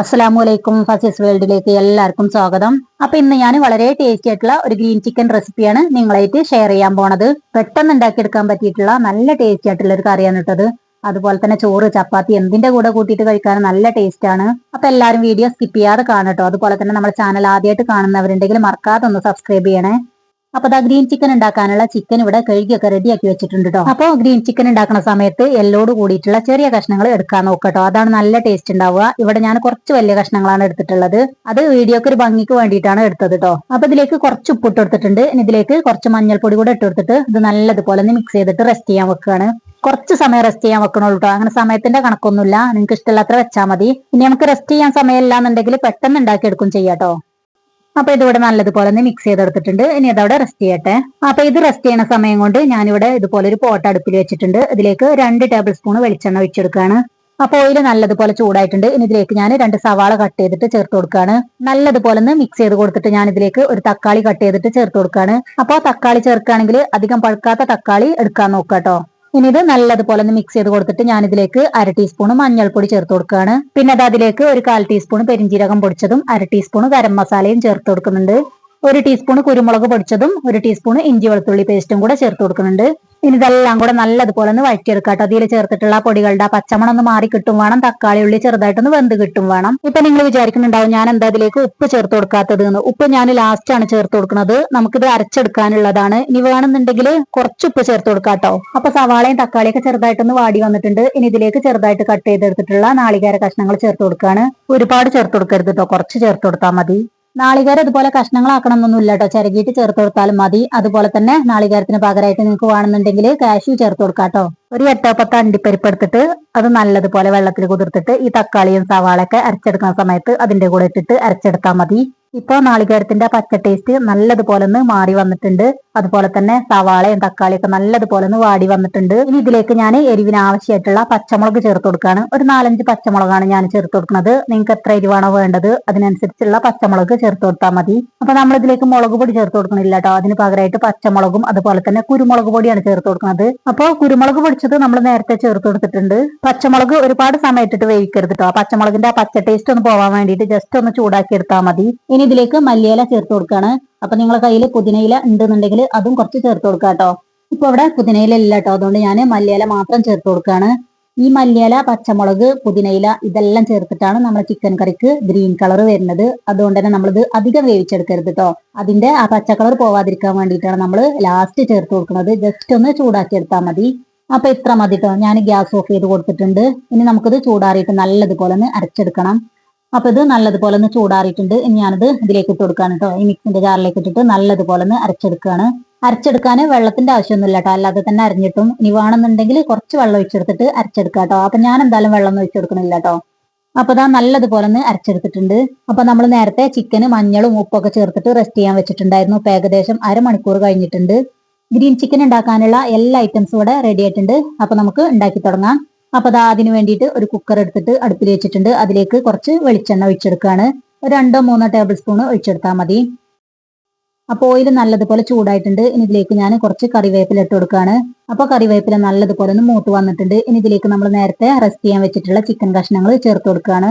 അസ്സലാമു അലൈക്കും ഫസീസ് വേൾഡിലേക്ക് എല്ലാവർക്കും സ്വാഗതം. അപ്പൊ ഇന്ന് ഞാൻ വളരെ ടേസ്റ്റി ആയിട്ടുള്ള ഒരു ഗ്രീൻ ചിക്കൻ റെസിപ്പിയാണ് നിങ്ങളായിട്ട് ഷെയർ ചെയ്യാൻ പോണത്. പെട്ടെന്ന് ഉണ്ടാക്കിയെടുക്കാൻ പറ്റിയിട്ടുള്ള നല്ല ടേസ്റ്റി ആയിട്ടുള്ള ഒരു കറിയാണ് ഇട്ടത് അതുപോലെ തന്നെ ചോറ് ചപ്പാത്തി എന്തിന്റെ കൂടെ കൂട്ടിയിട്ട് കഴിക്കാൻ നല്ല ടേസ്റ്റ് ആണ്. അപ്പൊ എല്ലാവരും വീഡിയോ സ്കിപ്പ് ചെയ്യാതെ കാണട്ടോ അതുപോലെ തന്നെ നമ്മുടെ ചാനൽ ആദ്യമായിട്ട് കാണുന്നവരുണ്ടെങ്കിൽ മറക്കാതെ ഒന്ന് സബ്സ്ക്രൈബ് ചെയ്യണേ. അപ്പൊ ദാ ഗ്രീൻ ചിക്കൻ ഉണ്ടാക്കാനുള്ള ചിക്കൻ ഇവിടെ കഴുകിയൊക്കെ റെഡിയാക്കി വെച്ചിട്ടുണ്ട് കേട്ടോ അപ്പോൾ ഗ്രീൻ ചിക്കൻ ഉണ്ടാക്കുന്ന സമയത്ത് എല്ലോട് കൂടിയിട്ടുള്ള ചെറിയ കഷ്ണങ്ങൾ എടുക്കാൻ നോക്കട്ടോ അതാണ് നല്ല ടേസ്റ്റ് ഉണ്ടാവുക. ഇവിടെ ഞാൻ കുറച്ച് വലിയ കഷ്ണങ്ങളാണ് എടുത്തിട്ടുള്ളത്. അത് വീഡിയോക്ക് ഒരു ഭംഗിക്ക് വേണ്ടിയിട്ടാണ് എടുത്തത് കേട്ടോ അപ്പൊ ഇതിലേക്ക് കുറച്ച് ഉപ്പിട്ട് കൊടുത്തിട്ടുണ്ട്. ഇനി ഇതിലേക്ക് കുറച്ച് മഞ്ഞൾപ്പൊടി കൂടെ ഇട്ട് കൊടുത്തിട്ട് ഇത് നല്ലതുപോലെ ഒന്ന് മിക്സ് ചെയ്തിട്ട് റെസ്റ്റ് ചെയ്യാൻ വെക്കുകയാണ് കുറച്ച് സമയം റെസ്റ്റ് ചെയ്യാൻ വെക്കണുള്ളൂ കേട്ടോ അങ്ങനെ സമയത്തിന്റെ കണക്കൊന്നുമില്ല. നിങ്ങൾക്ക് ഇഷ്ടമുള്ളത്ര വെച്ചാൽ മതി. ഇനി നമുക്ക് റെസ്റ്റ് ചെയ്യാൻ സമയമില്ല എന്നുണ്ടെങ്കിൽ പെട്ടെന്ന് ഉണ്ടാക്കിയെടുക്കും ചെയ്യാട്ടോ അപ്പൊ ഇതിവിടെ നല്ലതുപോലെ ഒന്ന് മിക്സ് ചെയ്തെടുത്തിട്ടുണ്ട്. ഇനി അതവിടെ റെസ്റ്റ് ചെയ്യട്ടെ. അപ്പൊ ഇത് റെസ്റ്റ് ചെയ്യുന്ന സമയം കൊണ്ട് ഞാനിവിടെ ഇതുപോലെ ഒരു പോട്ട് അടുപ്പിൽ വെച്ചിട്ടുണ്ട്. ഇതിലേക്ക് രണ്ട് ടേബിൾ സ്പൂൺ വെളിച്ചെണ്ണ ഒഴിച്ചെടുക്കുകയാണ് അപ്പൊ ഓയിൽ നല്ലതുപോലെ ചൂടായിട്ടുണ്ട്. ഇനി ഇതിലേക്ക് ഞാൻ രണ്ട് സവാള കട്ട് ചെയ്തിട്ട് ചേർത്ത് കൊടുക്കുകയാണ് നല്ലതുപോലെ ഒന്ന് മിക്സ് ചെയ്ത് കൊടുത്തിട്ട് ഞാൻ ഇതിലേക്ക് ഒരു തക്കാളി കട്ട് ചെയ്തിട്ട് ചേർത്ത് കൊടുക്കുകയാണ് അപ്പോൾ തക്കാളി ചേർക്കുകയാണെങ്കിൽ അധികം പഴുക്കാത്ത തക്കാളി എടുക്കാൻ നോക്കാട്ടോ. ഇനി ഇത് നല്ലതുപോലെ ഒന്ന് മിക്സ് ചെയ്ത് കൊടുത്തിട്ട് ഞാൻ ഇതിലേക്ക് അര ടീസ്പൂൺ മഞ്ഞൾപ്പൊടി ചേർത്ത് കൊടുക്കുകയാണ്. പിന്നെ അത് അതിലേക്ക് ഒരു കാൽ ടീസ്പൂൺ പെരിഞ്ചീരകം പൊടിച്ചതും അര ടീസ്പൂൺ ഗരം മസാലയും ചേർത്ത് കൊടുക്കുന്നുണ്ട്. ഒരു ടീസ്പൂൺ കുരുമുളക് പൊടിച്ചതും ഒരു ടീസ്പൂൺ ഇഞ്ചി വെളുത്തുള്ളി പേസ്റ്റും കൂടെ ചേർത്ത് കൊടുക്കുന്നുണ്ട്. ഇനി ഇതെല്ലാം കൂടെ നല്ലതുപോലെ ഒന്ന് വഴറ്റിയെടുക്കാട്ടോ. അതിൽ ചേർത്തിട്ടുള്ള പൊടികളുടെ പച്ചമണം ഒന്ന് മാറി കിട്ടും വേണം. തക്കാളി ഉള്ളി ചെറുതായിട്ടൊന്ന് വെന്ത് കിട്ടും വേണം. ഇപ്പൊ നിങ്ങൾ വിചാരിക്കുന്നുണ്ടാവും ഞാൻ എന്താ അതിലേക്ക് ഉപ്പ് ചേർത്ത് കൊടുക്കാത്തത് എന്ന്. ഉപ്പ് ഞാൻ ലാസ്റ്റ് ആണ് ചേർത്ത് കൊടുക്കുന്നത്. നമുക്കിത് അരച്ചെടുക്കാനുള്ളതാണ്. ഇനി വേണമെന്നുണ്ടെങ്കിൽ കുറച്ച് ഉപ്പ് ചേർത്ത് കൊടുക്കാട്ടോ. അപ്പൊ സവാളയും തക്കാളിയൊക്കെ ചെറുതായിട്ടൊന്ന് വാടി വന്നിട്ടുണ്ട്. ഇനി ഇതിലേക്ക് ചെറുതായിട്ട് കട്ട് ചെയ്തെടുത്തിട്ടുള്ള നാളികേര കഷ്ണങ്ങൾ ചേർത്ത് കൊടുക്കാണ്. ഒരുപാട് ചേർത്ത് കൊടുക്കരുത് കേട്ടോ കുറച്ച് ചേർത്ത് കൊടുത്താൽ മതി. നാളികേരം ഇതുപോലെ കഷ്ണങ്ങളാക്കണം എന്നൊന്നും ഇല്ല കേട്ടോ ചിരകിയിട്ട് ചേർത്ത് കൊടുത്താലും മതി. അതുപോലെ തന്നെ നാളികേരത്തിന് പകരമായിട്ട് നിങ്ങൾക്ക് വേണമെന്നുണ്ടെങ്കിൽ കാഷ്യൂ ചേർത്ത് കൊടുക്കാട്ടോ. ഒരു എട്ടോ പത്ത് അണ്ടിപ്പരിപ്പ് എടുത്തിട്ട് അത് നല്ലതുപോലെ വെള്ളത്തിൽ കുതിർത്തിട്ട് ഈ തക്കാളിയും സവാളയൊക്കെ അരച്ചെടുക്കുന്ന സമയത്ത് അതിന്റെ കൂടെ ഇട്ടിട്ട് അരച്ചെടുത്താൽ മതി. ഇപ്പോൾ നാളികേരത്തിന്റെ പച്ച ടേസ്റ്റ് നല്ലതുപോലെ ഒന്ന് മാറി വന്നിട്ടുണ്ട്. അതുപോലെ തന്നെ സവാളയും തക്കാളിയൊക്കെ നല്ലതുപോലെ ഒന്ന് വാടി വന്നിട്ടുണ്ട്. ഇനി ഇതിലേക്ക് ഞാൻ എരിവിന് ആവശ്യമായിട്ടുള്ള പച്ചമുളക് ചേർത്ത് കൊടുക്കുകയാണ് ഒരു നാലഞ്ച് പച്ചമുളകാണ് ഞാൻ ചേർത്ത് കൊടുക്കുന്നത്. നിങ്ങൾക്ക് എത്ര എരിവാണോ വേണ്ടത് അതിനനുസരിച്ചുള്ള പച്ചമുളക് ചേർത്ത് കൊടുത്താൽ മതി. അപ്പൊ നമ്മൾ ഇതിലേക്ക് മുളക് പൊടി ചേർത്ത് കൊടുക്കണില്ല കേട്ടോ അതിന് പകരമായിട്ട് പച്ചമുളകും അതുപോലെ തന്നെ കുരുമുളക് പൊടിയാണ് ചേർത്ത് കൊടുക്കുന്നത്. അപ്പോൾ കുരുമുളക് പൊടിച്ചത് നമ്മൾ നേരത്തെ ചേർത്ത് കൊടുത്തിട്ടുണ്ട്. പച്ചമുളക് ഒരുപാട് സമയത്തിട്ട് വേവിക്കരുത് കേട്ടോ പച്ചമുളകിന്റെ ആ പച്ച ടേസ്റ്റ് ഒന്ന് പോവാൻ വേണ്ടിയിട്ട് ജസ്റ്റ് ഒന്ന് ചൂടാക്കി എടുത്താൽ മതി. ഇനി ഇതിലേക്ക് മല്ലിയില ചേർത്ത് കൊടുക്കുകയാണ് അപ്പൊ നിങ്ങളെ കയ്യിൽ പുതിനയില ഉണ്ടെന്നുണ്ടെങ്കിൽ അതും കുറച്ച് ചേർത്ത് കൊടുക്കുക കേട്ടോ ഇപ്പൊ ഇവിടെ പുതിനയില ഇല്ല കേട്ടോ അതുകൊണ്ട് ഞാൻ മല്ലിയില മാത്രം ചേർത്ത് കൊടുക്കുകയാണ് ഈ മല്ലിയില പച്ചമുളക് പുതിനയില ഇതെല്ലാം ചേർത്തിട്ടാണ് നമ്മൾ ചിക്കൻ കറിക്ക് ഗ്രീൻ കളർ വരുന്നത്. അതുകൊണ്ട് തന്നെ നമ്മളിത് അധികം വേവിച്ചെടുക്കരുത് കേട്ടോ അതിന്റെ ആ പച്ച കളർ പോവാതിരിക്കാൻ വേണ്ടിയിട്ടാണ് നമ്മൾ ലാസ്റ്റ് ചേർത്ത് കൊടുക്കുന്നത്. ജസ്റ്റ് ഒന്ന് ചൂടാക്കി എടുത്താൽ മതി. അപ്പൊ ഇത്ര മതി കേട്ടോ ഞാൻ ഗ്യാസ് ഓഫ് ചെയ്ത് കൊടുത്തിട്ടുണ്ട്. ഇനി നമുക്കിത് ചൂടാറിയിട്ട് നല്ലതുപോലെ ഒന്ന് അരച്ചെടുക്കണം. അപ്പൊ ഇത് നല്ലതുപോലെ ഒന്ന് ചൂടാറിയിട്ടുണ്ട് ഞാനിത് ഇതിലേക്ക് ഇട്ട് കൊടുക്കുകയാണ് കേട്ടോ ഈ മിക്സിന്റെ ജാറിലേക്ക് ഇട്ടിട്ട് നല്ലതുപോലെ ഒന്ന് അരച്ചെടുക്കുകയാണ് അരച്ചെടുക്കാൻ വെള്ളത്തിന്റെ ആവശ്യമൊന്നുമില്ല കേട്ടോ അല്ലാതെ തന്നെ അരിഞ്ഞിട്ടും ഇനി വേണമെന്നുണ്ടെങ്കിൽ കുറച്ച് വെള്ളം ഒഴിച്ചെടുത്തിട്ട് അരച്ചെടുക്കാം കേട്ടോ അപ്പൊ ഞാൻ എന്തായാലും വെള്ളം ഒന്നും ഒഴിച്ചു കൊടുക്കണില്ല കേട്ടോ അപ്പൊ ഇതാ നല്ലതുപോലെ ഒന്ന് അരച്ചെടുത്തിട്ടുണ്ട്. അപ്പൊ നമ്മൾ നേരത്തെ ചിക്കന് മഞ്ഞളും ഉപ്പൊക്കെ ചേർത്തിട്ട് റെസ്റ്റ് ചെയ്യാൻ വെച്ചിട്ടുണ്ടായിരുന്നു. ഇപ്പൊ ഏകദേശം അരമണിക്കൂർ കഴിഞ്ഞിട്ടുണ്ട്. ഗ്രീൻ ചിക്കൻ ഉണ്ടാക്കാനുള്ള എല്ലാ ഐറ്റംസും ഇവിടെ റെഡി ആയിട്ടുണ്ട്. അപ്പൊ നമുക്ക് ഉണ്ടാക്കി തുടങ്ങാം. അപ്പൊ അതാ അതിന് വേണ്ടിയിട്ട് ഒരു കുക്കർ എടുത്തിട്ട് അടുപ്പിൽ വെച്ചിട്ടുണ്ട്. അതിലേക്ക് കുറച്ച് വെളിച്ചെണ്ണ ഒഴിച്ചെടുക്കുകയാണ് രണ്ടോ മൂന്നോ ടേബിൾ സ്പൂൺ ഒഴിച്ചെടുത്താൽ മതി. അപ്പൊ ഓയിൽ നല്ലതുപോലെ ചൂടായിട്ടുണ്ട്. ഇനി ഇതിലേക്ക് ഞാൻ കുറച്ച് കറിവേപ്പില ഇട്ട് കൊടുക്കുകയാണ് അപ്പൊ കറിവേപ്പില നല്ലതുപോലെ ഒന്ന് മൂത്ത് വന്നിട്ടുണ്ട്. ഇനി ഇതിലേക്ക് നമ്മൾ നേരത്തെ റെസ്റ്റ് ചെയ്യാൻ വെച്ചിട്ടുള്ള ചിക്കൻ കഷ്ണങ്ങൾ ചേർത്ത് കൊടുക്കുകയാണ്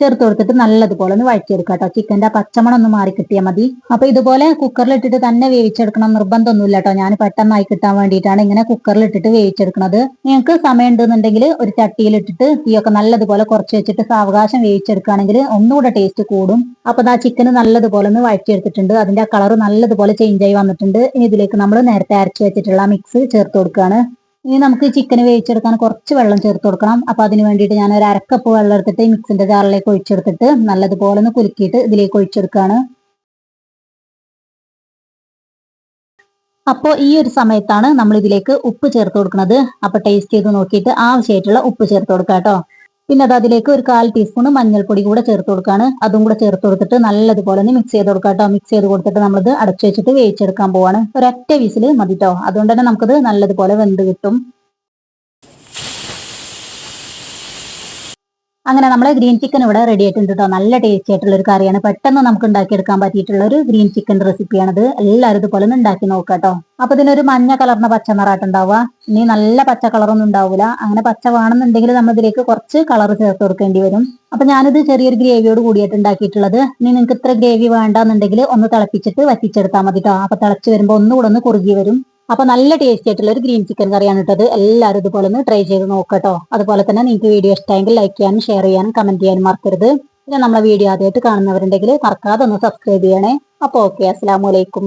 ചേർത്ത് കൊടുത്തിട്ട് നല്ലതുപോലെ ഒന്ന് വഴറ്റിയെടുക്കുക കേട്ടോ. ചിക്കന്റെ പച്ചമണം ഒന്ന് മാറി കിട്ടിയാൽ മതി. അപ്പൊ ഇതുപോലെ കുക്കറിൽ ഇട്ടിട്ട് തന്നെ വേവിച്ചെടുക്കണം നിർബന്ധമൊന്നുമില്ല കേട്ടോ. ഞാൻ പെട്ടെന്നായി കിട്ടാൻ വേണ്ടിയിട്ടാണ് ഇങ്ങനെ കുക്കറിൽ ഇട്ടിട്ട് വേവിച്ചെടുക്കുന്നത് നിങ്ങൾക്ക് സമയം ഉണ്ടെന്നുണ്ടെങ്കിൽ ഒരു ചട്ടിയിൽ ഇട്ടിട്ട് തീയൊക്കെ നല്ലതുപോലെ കുറച്ച് വെച്ചിട്ട് സാവകാശം വേവിച്ചെടുക്കുകയാണെങ്കിൽ ഒന്നുകൂടെ ടേസ്റ്റ് കൂടും. അപ്പൊ ആ ചിക്കൻ നല്ലതുപോലെ ഒന്ന് വഴറ്റിയെടുത്തിട്ടുണ്ട്. അതിന്റെ ആ കളർ നല്ലതുപോലെ ചേഞ്ച് ആയി വന്നിട്ടുണ്ട്. ഇനി ഇതിലേക്ക് നമ്മൾ നേരത്തെ അരച്ച് വെച്ചിട്ടുള്ള മിക്സ് ചേർത്ത് കൊടുക്കുകയാണ്. ഇനി നമുക്ക് ചിക്കൻ വേവിച്ചെടുക്കാൻ കുറച്ച് വെള്ളം ചേർത്ത് കൊടുക്കണം. അപ്പൊ അതിന് വേണ്ടിയിട്ട് ഞാൻ ഒരു അരക്കപ്പ് വെള്ളം എടുത്തിട്ട് മിക്സിന്റെ ജാറിലേക്ക് ഒഴിച്ചെടുത്തിട്ട് നല്ലതുപോലെ ഒന്ന് കുലുക്കിയിട്ട് ഇതിലേക്ക് ഒഴിച്ചെടുക്കുകയാണ് അപ്പോൾ ഈ ഒരു സമയത്താണ് നമ്മൾ ഇതിലേക്ക് ഉപ്പ് ചേർത്ത് കൊടുക്കുന്നത്. അപ്പൊ ടേസ്റ്റ് ചെയ്ത് നോക്കിയിട്ട് ആവശ്യമായിട്ടുള്ള ഉപ്പ് ചേർത്ത് കൊടുക്കുക കേട്ടോ പിന്നെ അത് അതിലേക്ക് ഒരു കാൽ ടീസ്പൂൺ മഞ്ഞൾപ്പൊടി കൂടെ ചേർത്ത് കൊടുക്കാണ്. അതും കൂടെ ചേർത്ത് കൊടുത്തിട്ട് നല്ലതുപോലെ ഒന്ന് മിക്സ് ചെയ്ത് കൊടുക്കാം കേട്ടോ മിക്സ് ചെയ്ത് കൊടുത്തിട്ട് നമ്മളിത് അടച്ചു വെച്ചിട്ട് വേവിച്ചെടുക്കാൻ പോവാണ്. ഒരൊറ്റ വിസിൽ മതി കേട്ടോ അതുകൊണ്ട് തന്നെ നമുക്കത് നല്ലതുപോലെ വെന്ത് കിട്ടും. അങ്ങനെ നമ്മളെ ഗ്രീൻ ചിക്കൻ ഇവിടെ റെഡി ആയിട്ടുണ്ട് കേട്ടോ നല്ല ടേസ്റ്റി ആയിട്ടുള്ള ഒരു കറിയാണ്. പെട്ടെന്ന് നമുക്ക് ഉണ്ടാക്കിയെടുക്കാൻ പറ്റിയിട്ടുള്ള ഒരു ഗ്രീൻ ചിക്കൻ റെസിപ്പിയാണിത് എല്ലാവരും ഇതുപോലെ ഉണ്ടാക്കി നോക്കാം കേട്ടോ അപ്പൊ ഇതിനൊരു മഞ്ഞ കളറിന് പച്ച നിറായിട്ട് ഉണ്ടാവുക. ഇനി നല്ല പച്ച കളറൊന്നും ഉണ്ടാവില്ല അങ്ങനെ പച്ച വേണമെന്നുണ്ടെങ്കിൽ നമ്മൾ ഇതിലേക്ക് കുറച്ച് കളർ ചേർത്ത് കൊടുക്കേണ്ടി വരും. അപ്പൊ ഞാനിത് ചെറിയൊരു ഗ്രേവിയോട് കൂടിയിട്ട് ഉണ്ടാക്കിയിട്ടുള്ളത്. ഇനി നിങ്ങൾക്ക് ഇത്ര ഗ്രേവി വേണ്ടെന്നുണ്ടെങ്കിൽ ഒന്ന് തിളപ്പിച്ചിട്ട് വറ്റിച്ചെടുത്താൽ മതി കേട്ടോ അപ്പൊ തിളച്ച് വരുമ്പോൾ ഒന്നുകൂടെ ഒന്ന് കുറുകി വരും. അപ്പൊ നല്ല ടേസ്റ്റി ആയിട്ടുള്ള ഒരു ഗ്രീൻ ചിക്കൻ കറിയാണ് ഇട്ടത് എല്ലാവരും ഇതുപോലെ ഒന്ന് ട്രൈ ചെയ്ത് നോക്കട്ടോ. അതുപോലെ തന്നെ നിങ്ങൾക്ക് വീഡിയോ ഇഷ്ടമെങ്കിൽ ലൈക്ക് ചെയ്യാനും ഷെയർ ചെയ്യാനും കമന്റ് ചെയ്യാനും മറക്കരുത്. പിന്നെ നമ്മളെ വീഡിയോ ആദ്യമായിട്ട് കാണുന്നവരുണ്ടെങ്കിൽ മറക്കാതെ ഒന്ന് സബ്സ്ക്രൈബ് ചെയ്യണേ. അപ്പോൾ ഓക്കെ അസ്സാം വലൈക്കും